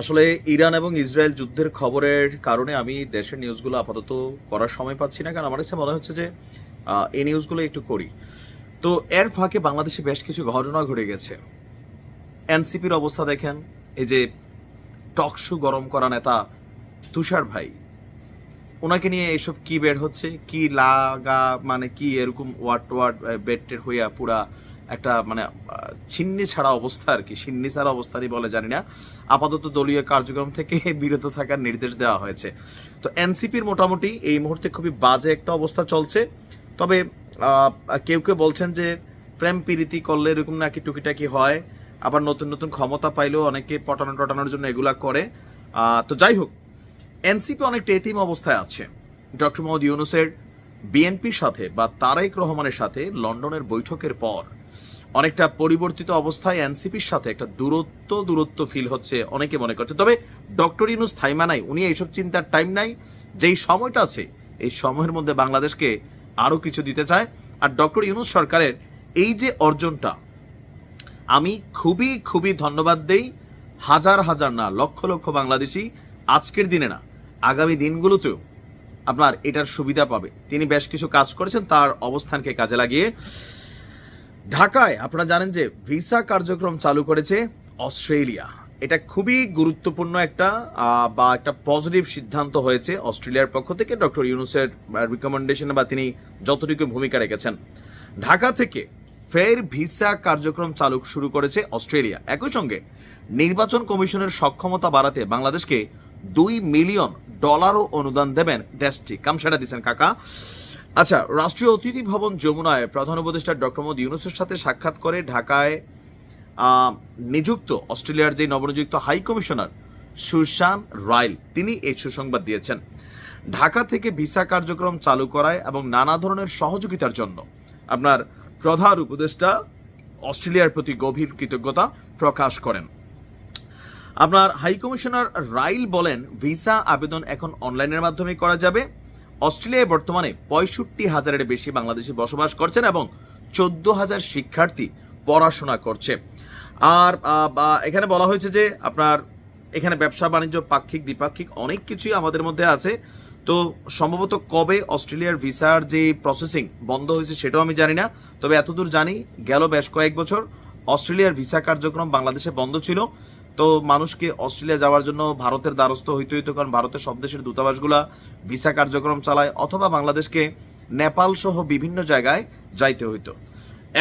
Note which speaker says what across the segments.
Speaker 1: আসলে ইরান এবং ইসরায়েল যুদ্ধের খবরের কারণে আমি দেশের নিউজগুলো আপাতত করার সময় পাচ্ছি না, কারণ আমার কাছে মনে হচ্ছে যে এই নিউজগুলো একটু করি। তো এর ফাঁকে বাংলাদেশে বেশ কিছু ঘটনা ঘটে গেছে। এনসিপির অবস্থা দেখেন, এই যে টকশু গরম করা নেতা তুষার ভাই, ওনাকে নিয়ে এসব কি বের হচ্ছে? কি লাগা মানে কি এরকম ওয়ার্ড ওয়ার্ড বেডটের হইয়া পুরা একটা মানে ছিন্নি ছাড়া অবস্থা আর কি। সিন্নি ছাড়া অবস্থারই বলে, জানি না। আপাতত দলীয় কার্যক্রম থেকে বিরত থাকার নির্দেশ দেওয়া হয়েছে। তো এনসিপির মোটামুটি এই মুহূর্তে খুবই বাজে একটা অবস্থা চলছে। তবে কেউ কেউ বলছেন যে, প্রেম প্রীতি করলে এরকম নাকি টুকিটাকি হয়। আবার নতুন নতুন ক্ষমতা পাইলেও অনেকে পটানো টটানোর জন্য এগুলা করে। তো যাই হোক, এনসিপি অনেকটা এতিম অবস্থায় আছে। ডক্টর মোহাম্মদ ইউনুসের বিএনপির সাথে বা তারেক রহমানের সাথে লন্ডনের বৈঠকের পর অনেকটা পরিবর্তিত অবস্থায় এনসিপির সাথে একটা দূরত্ব দূরত্ব ফিল হচ্ছে অনেকে মনে করছে। তবে ডক্টর ইনুস থাইমা নাই, উনি এইসব চিন্তার টাইম নাই। যেই সময়টা আছে, এই সময়ের মধ্যে বাংলাদেশকে আরও কিছু দিতে চায়। আর ডক্টর ইউনুস সরকারের এই যে অর্জনটা, আমি খুবই খুবই ধন্যবাদ দেই। হাজার হাজার না, লক্ষ লক্ষ বাংলাদেশি আজকের দিনে না, আগামী দিনগুলোতেও আপনার এটার সুবিধা পাবে। তিনি বেশ কিছু কাজ করেছেন, তার অবস্থানকে কাজে লাগিয়ে। ঢাকায় আপনারা জানেন যে ভিসা কার্যক্রম চালু করেছে অস্ট্রেলিয়া। এটা খুবই গুরুত্বপূর্ণ একটা বা একটা পজিটিভ সিদ্ধান্ত হয়েছে অস্ট্রেলিয়ার পক্ষ থেকে। ডক্টর ইউনুসের রিকমেন্ডেশনে বা তিনি যতটুকু ভূমিকা রেখেছেন। ঢাকা থেকে ফের ভিসা কার্যক্রম চালু শুরু করেছে অস্ট্রেলিয়া। একই সঙ্গে নির্বাচন কমিশনের সক্ষমতা বাড়াতে বাংলাদেশকে দুই মিলিয়ন ডলারও অনুদান দেবেন দেশটি। কামসাটা দিচ্ছেন কাকা। আচ্ছা রাষ্ট্রীয় অতিথি ভবন যমুনায় প্রধান উপদেষ্টা ডক্টর মোহাম্মদ ইউনুসের সাথে সাক্ষাৎ করে ঢাকায় নিযুক্ত অস্ট্রেলিয়ার যে নবনিযুক্ত হাই কমিশনার সুশান রাইল, তিনি এই সুসংবাদ দিয়েছেন। ঢাকা থেকে ভিসা কার্যক্রম চালু করায় এবং নানা ধরনের সহযোগিতার জন্য আপনার প্রধান উপদেষ্টা অস্ট্রেলিয়ার প্রতি গভীর কৃতজ্ঞতা প্রকাশ করেন। আপনার হাই কমিশনার রাইল বলেন, ভিসা আবেদন এখন অনলাইনের মাধ্যমে করা যাবে। অস্ট্রেলিয়ায় বর্তমানে পঁয়ষট্টি হাজারের বেশি বাংলাদেশি বসবাস করছেন এবং চোদ্দ হাজার শিক্ষার্থী পড়াশোনা করছে। আর এখানে বলা হয়েছে যে আপনার এখানে ব্যবসা, বাণিজ্য, পাক্ষিক, দ্বিপাক্ষিক অনেক কিছুই আমাদের মধ্যে আছে। তো সম্ভবত কবে অস্ট্রেলিয়ার ভিসার যে প্রসেসিং বন্ধ হয়েছে সেটাও আমি জানি না। তবে এতদূর জানি গেল বেশ কয়েক বছর। অস্ট্রেলিয়ার ভিসা কার্যক্রম বাংলাদেশে বন্ধ ছিল। তো মানুষকে অস্ট্রেলিয়া যাওয়ার জন্য ভারতের দ্বারস্থ হইতে হইতো কারণ ভারতের সব দেশের দূতাবাসগুলা ভিসা কার্যক্রম চালায় অথবা বাংলাদেশকে নেপাল সহ বিভিন্ন জায়গায় যাইতে হইতো।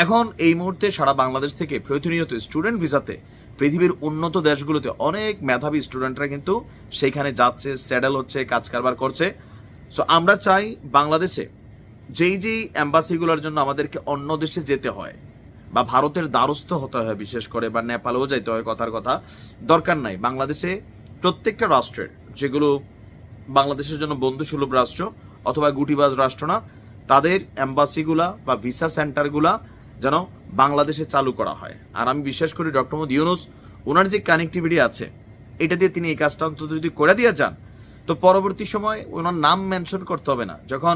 Speaker 1: এখন এই মুহূর্তে সারা বাংলাদেশ থেকে প্রতিনিয়ত স্টুডেন্ট ভিসাতে পৃথিবীর উন্নত দেশগুলোতে অনেক মেধাবী স্টুডেন্টরা কিন্তু সেইখানে যাচ্ছে, স্যাডেল হচ্ছে, কাজ কারবার করছে। সো আমরা চাই বাংলাদেশে যেই যেই অ্যাম্বাসিগুলোর জন্য আমাদেরকে অন্য দেশে যেতে হয় বা ভারতের দ্বারস্থ হতে হয়, বিশেষ করে, বা নেপালেও যাইতে হয়, কথার কথা। দরকার নাই। বাংলাদেশে প্রত্যেকটা রাষ্ট্রের যেগুলো বাংলাদেশের জন্য বন্ধুসুলভ রাষ্ট্র অথবা গুটিবাজ রাষ্ট্র না, তাদের অ্যাম্বাসিগুলা বা ভিসা সেন্টারগুলা যেন বাংলাদেশে চালু করা হয়। আর আমি বিশ্বাস করি ডক্টর মোহাম্মদ ইউনুস ওনার যে কানেক্টিভিটি আছে, এটা দিয়ে তিনি এই কাজটা অন্তত যদি করে দিয়ে যান, তো পরবর্তী সময় ওনার নাম মেনশন করতে হবে না। যখন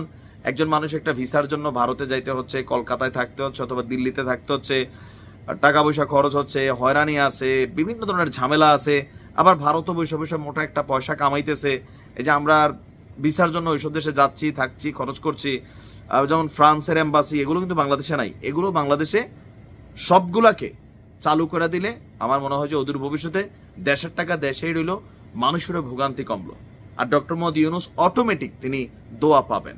Speaker 1: একজন মানুষ একটা ভিসার জন্য ভারতে যাইতে হচ্ছে, কলকাতায় থাকতে হচ্ছে অথবা দিল্লিতে থাকতে হচ্ছে টাকা পয়সা খরচ হচ্ছে, হয়রানি আছে, বিভিন্ন ধরনের ঝামেলা আছে, আবার ভারতও বসে বসে মোটা একটা পয়সা কামাইতেছে। এই যে আমরা ভিসার জন্য ওইসব দেশে যাচ্ছি, থাকছি, খরচ করছি যেমন ফ্রান্সের এম্বাসি, এগুলো কিন্তু বাংলাদেশে নাই। এগুলো বাংলাদেশে সবগুলাকে চালু করে দিলে আমার মনে হয় যে অদূর ভবিষ্যতে দেশের টাকা দেশেই রইল, মানুষেরও ভোগান্তি কমলো। আর ডক্টর মোহাম্মদ ইউনুস অটোমেটিক তিনি দোয়া পাবেন।